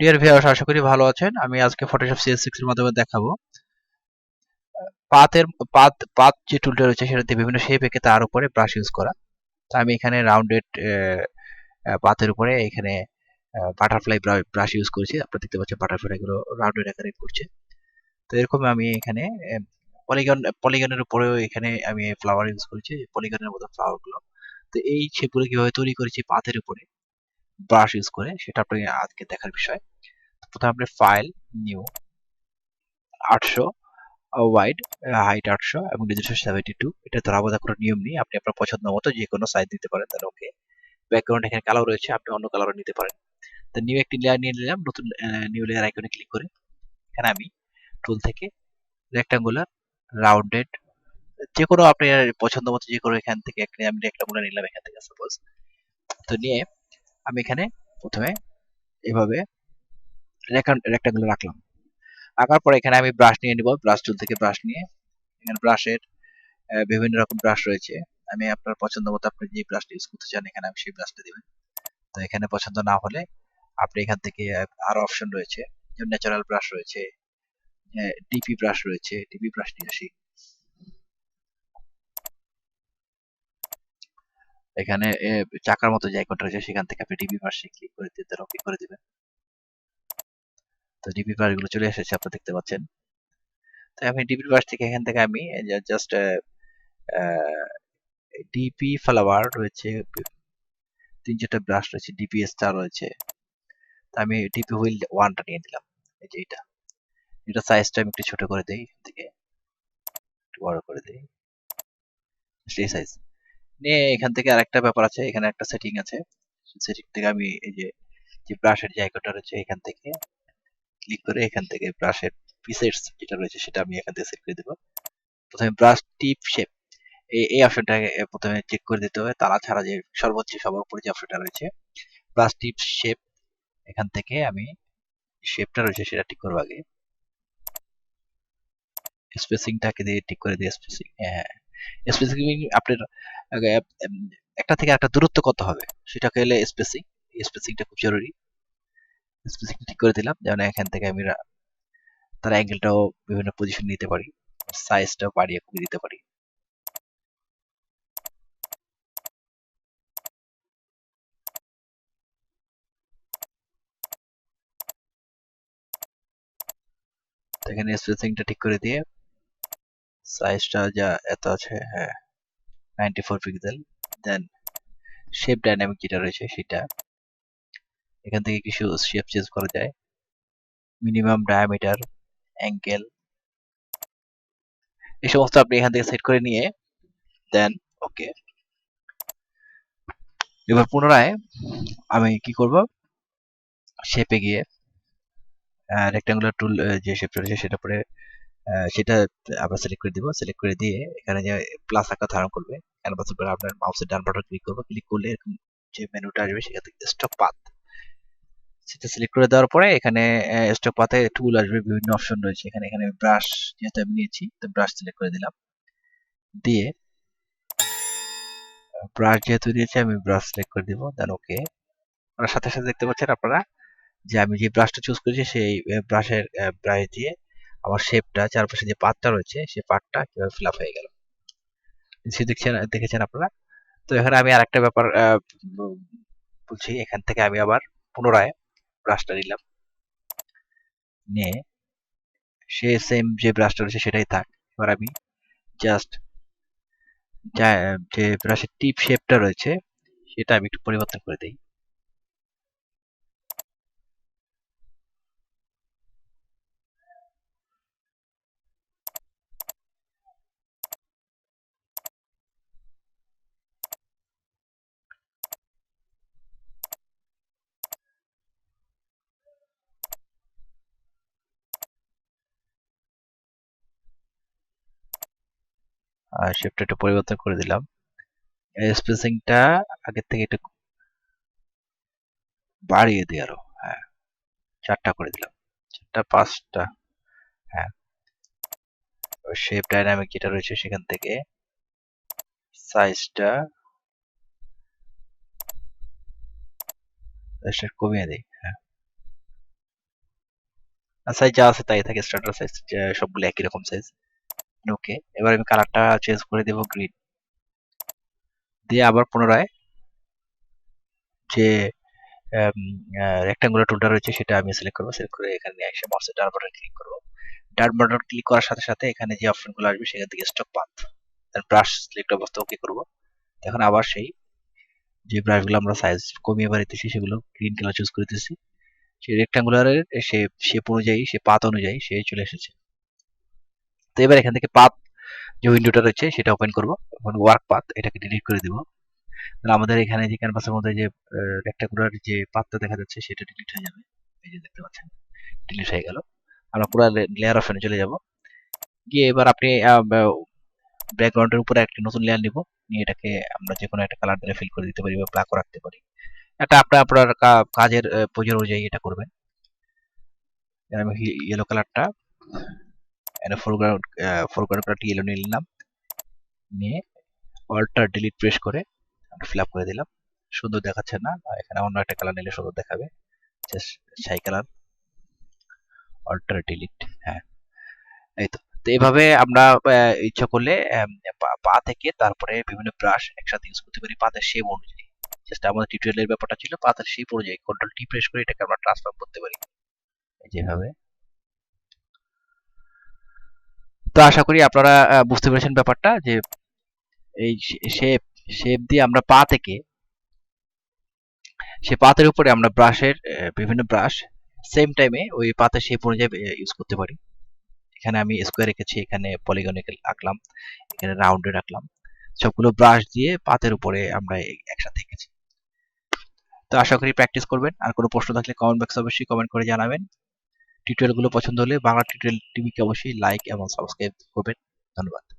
Dear viewers আশা করি ভালো আছেন। আমি আজকে ফটোশপ সিএস এর মাধ্যমে দেখাবো। পাতের, পাত পাত যে টুলটা রয়েছে সেটাতে বিভিন্ন শেপ এঁকে তার উপরে ব্রাশ ইউজ করা। তো আমি এখানে রাউন্ডেড পাতের উপরে এখানে বাটারফ্লাই ব্রাশ ইউজ করেছি। আপনারা দেখতে পাচ্ছেন বাটারফ্লাই গুলো রাউন্ডেড আকারে করছে তো এরকম আমি এখানে পলিগন পলিগনের উপরেও এখানে আমি ফ্লাওয়ার ইউজ করেছি পলিগনের মতো ফ্লাওয়ারগুলো। তো এই শেপগুলো কীভাবে তৈরি করেছি পাতের উপরে? ব্রাশ ইউজ করে, সেটা আপনি আজকে দেখার বিষয়। প্রথমে আপনি ফাইল নিউ আটশো ওয়াইড হাইট আটশো এবং ডিজিটাল সেভেন্টি টু এটা আলাদা কোনো নিয়ম নেই, আপনি আপনার পছন্দ মতো যে কোনো সাইজ দিতে পারেন, তাহলে ওকে ব্যাকগ্রাউন্ড এখানে কালার রয়েছে, আপনি অন্য কালারও নিতে পারেন। তো নিউ একটি লেয়ার নিয়ে নিলাম, নতুন নিউ লেয়ার আইকনে ক্লিক করে। এখানে আমি টুল থেকে রেক্টাঙ্গুলার রাউন্ডেড যে কোনো আপনার পছন্দ মতো যে কোনো এখান থেকে আমি রেক্টাঙ্গুলার নিলাম এখান থেকে সাপোজ তো নিয়ে আমি এখানে প্রথমে এভাবে রেক্টাঙ্গুলো রাখলাম। আঁকার পরে এখানে আমি ব্রাশ নিয়ে নিব। ব্রাশ টুল থেকে ব্রাশ নিয়ে এখানে ব্রাশের বিভিন্ন রকম ব্রাশ রয়েছে। আমি আপনার পছন্দ মতো আপনি যে ব্রাশটা ইউজ করতে চান, এখানে আমি সেই ব্রাশটা দিবেন তো এখানে পছন্দ না হলে আপনি এখান থেকে আরও অপশন রয়েছে। যেমন ন্যাচারাল ব্রাশ রয়েছে ডিপি ব্রাশ রয়েছে। ডিপি ব্রাশ নিয়ে আসি। এখানে চাকার মতো যে আইকনটা রয়েছে, সেখান থেকে আপনি ডিপি ব্রাশে ক্লিক করে দিতে ওকে করে দিবেন। তো ডিপি ব্রাশগুলো চলে এসেছে আপনারা দেখতে পাচ্ছেন। তো আমি ডিপি ব্রাশ থেকে এখান থেকে আমি জাস্ট ডিপি ফ্লাওয়ার রয়েছে, তিন চারটা ব্রাশ রয়েছে ডিপি স্টার রয়েছে। তো আমি ডিপি হুইল ওয়ানটা নিয়ে নিলাম, এই যে এটা এটা সাইজটা আমি একটু ছোট করে দিই থেকে। একটু বড় করে দিই। সেই সাইজ নিয়ে এখান থেকে আরেকটা ব্যাপার আছে, এখানে একটা সেটিং আছে। সেটিং থেকে আমি এই যে যে ব্রাশের যে আইকনটা রয়েছে এখান থেকে ক্লিক করে এখান থেকে ব্রাশের পিসেটস যেটা রয়েছে সেটা আমি এখান থেকে সেট করে দেবো। প্রথমে ব্রাশ টিপ শেপ এই এই অপশনটা প্রথমে চেক করে দিতে হবে। তারা ছাড়া যে, সর্বোচ্চ সবার উপরে যে অপশনটা রয়েছে ব্রাশ টিপ শেপ এখান থেকে আমি শেপটা রয়েছে সেটা ঠিক করব আগে। স্পেসিংটাকে দিয়ে ঠিক করে দিয়ে স্পেসিং হ্যাঁ। স্পেসিং আপনার একটা থেকে একটা দূরত্ব কত হবে? সেটাকে এলে স্পেসিং স্পেসিংটা খুব জরুরি। স্পেসিং ঠিক করে দিলাম যেমন এখান থেকে আমি তার অ্যাঙ্গেলটাও বিভিন্ন পজিশন নিতে পারি সাইজটাও বাড়িয়ে কমিয়ে দিতে পারি। এখানে স্পেসিংটা ঠিক করে দিয়ে সাইজটা যা এত আছে হ্যাঁ ninety four pixel then shape dynamic যেটা রয়েছে সেটা। এখান থেকে কিছু শেপ চেঞ্জ করা যায়। মিনিমাম ডায়ামিটার অ্যাঙ্গেল এই সমস্ত আপনি এখান থেকে সেট করে নিয়ে দেন ওকে এবার পুনরায় আমি কি করব? শেপে গিয়ে রেক্টাঙ্গুলার টুল যে শেপটা রয়েছে সেটা পরে সেটা আবার সিলেক্ট করে দিব। সিলেক্ট করে দিয়ে এখানে যে প্লাস আকার ধারণ করবে ক্যানভাসের উপরে আপনার মাউসের ডান বাটন ক্লিক করব। ক্লিক করলে যে মেনুটা আসবে সেখান থেকে স্টক পাথ সেটা সিলেক্ট করে দেওয়ার পরে এখানে স্টক পাতে টুল আসবে, বিভিন্ন অপশন রয়েছে। এখানে এখানে ব্রাশ যেহেতু আমি নিয়েছি, তো ব্রাশ সিলেক্ট করে দিলাম। দিয়ে ব্রাশ যেহেতু নিয়েছি, আমি ব্রাশ সিলেক্ট করে দিব। দেন ওকে সাথে সাথে দেখতে পাচ্ছেন আপনারা যে আমি যে ব্রাশটা চুজ করেছি, সেই ব্রাশের ব্রাশ দিয়ে আমার শেপটা চারপাশে যে পাতটা রয়েছে সেই পাতটা কীভাবে ফিল আপ হয়ে গেল? দেখছেন, দেখেছেন আপনারা? তো এখানে আমি আর একটা ব্যাপার বলছি, এখান থেকে আমি আবার পুনরায় ব্রাশটা নিলাম। নিয়ে সে সেম যে ব্রাশটা রয়েছে সেটাই থাক। এবার আমি জাস্ট যে ব্রাশের টিপ শেপটা রয়েছে, সেটা আমি একটু পরিবর্তন করে দিই। শেপটা একটু পরিবর্তন করে দিলাম। স্পেসিংটা আগের থেকে একটু বাড়িয়ে দিই আরও হ্যাঁ। চারটা করে দিলাম। চারটা, পাঁচটা হ্যাঁ। শেপ ডাইনামিক যেটা রয়েছে সেখান থেকে সাইজটা কমিয়ে দিই হ্যাঁ। সাইজ যা আছে তাই থাকে স্ট্যান্ডার্ড সাইজ সবগুলো একই রকম সাইজ ওকে, এবার আমি কালারটা চেঞ্জ করে দেব গ্রিন দিয়ে আবার পুনরায় যে রেক্টাঙ্গুলার টুলটা রয়েছে সেটা আমি সিলেক্ট করব সিলেক্ট করে এখানে এসে মাউসের ডান বাটন ক্লিক করব। ডান বাটন ক্লিক করার সাথে সাথে এখানে যে অপশনগুলো আসবে সেখান থেকে স্টক পাথ ব্রাশ সিলেক্ট অবস্থা ওকে করব। এখন আবার সেই যে ব্রাশগুলো আমরা সাইজ কমিয়ে বাড়িতেছি সেগুলো গ্রিন কালার চুজ করতেছি সেই রেক্টাঙ্গুলারের সে শেপ অনুযায়ী, সে পাত অনুযায়ী সে চলে এসেছে। তো এবার এখান থেকে পাত যে উইন্ডোটা রয়েছে, সেটা ওপেন করব। এখন ওয়ার্ক পাথ এটাকে ডিলিট করে দিব। তাহলে আমাদের এখানে যে ক্যানভাসের মধ্যে যে রেক্টাঙ্গুলার যে পাতটা দেখা যাচ্ছে, সেটা ডিলিট হয়ে যাবে। এই যে দেখতে পাচ্ছেন ডিলিট হয়ে গেল। আমরা পুরো লেয়ার অপশনে চলে যাব। গিয়ে এবার আপনি ব্যাকগ্রাউন্ডের উপরে একটি নতুন লেয়ার নিব। নিয়ে এটাকে আমরা যে কোনো একটা কালার দিয়ে ফিল করে দিতে পারি বা ব্ল্যাকও রাখতে পারি। এটা আপনার আপনার কাজের প্রয়োজন অনুযায়ী এটা করবেন। আমি ইয়েলো কালারটা ফোরগ্রাউন্ড ফোরগ্রাউন্ড কালারটি ইয়েলো নিয়ে নিলাম। নিয়ে অল্টার ডিলিট প্রেস করে ফিল আপ করে দিলাম। সুন্দর দেখাচ্ছে না এখানে অন্য একটা কালার নিলে সুন্দর দেখাবে। ছাই কালার অল্টার ডিলিট হ্যাঁ। এই তো তো এইভাবে আমরা ইচ্ছা করলে পা থেকে তারপরে বিভিন্ন ব্রাশ একসাথে ইউজ করতে পারি পাতের শেপ অনুযায়ী। জাস্ট আমাদের টিউটোরিয়ালের ব্যাপারটা ছিল, পাতের শেপ অনুযায়ী কন্ট্রোল টি প্রেস করে এটাকে আমরা ট্রান্সফার করতে পারি। যেভাবে তো আশা করি আপনারা বুঝতে পেরেছেন ব্যাপারটা যে এই শেপ শেপ দিয়ে আমরা পা থেকে, সে পাতের উপরে আমরা ব্রাশের বিভিন্ন ব্রাশ সেম টাইমে ওই পাতের শেপ অনুযায়ী ইউজ করতে পারি। এখানে আমি স্কোয়ার রেখেছি, এখানে পলিগনে আঁকলাম, এখানে রাউন্ডে রাখলাম। সবগুলো ব্রাশ দিয়ে পাতের উপরে আমরা একসাথে এঁকেছি। তো আশা করি প্র্যাকটিস করবেন। আর কোনো প্রশ্ন থাকলে কমেন্ট বক্সে অবশ্যই কমেন্ট করে জানাবেন। টিউটোরিয়ালগুলো পছন্দ হলে বাংলা টিউটোরিয়াল টিভিকে অবশ্যই লাইক এবং সাবস্ক্রাইব করবেন। ধন্যবাদ।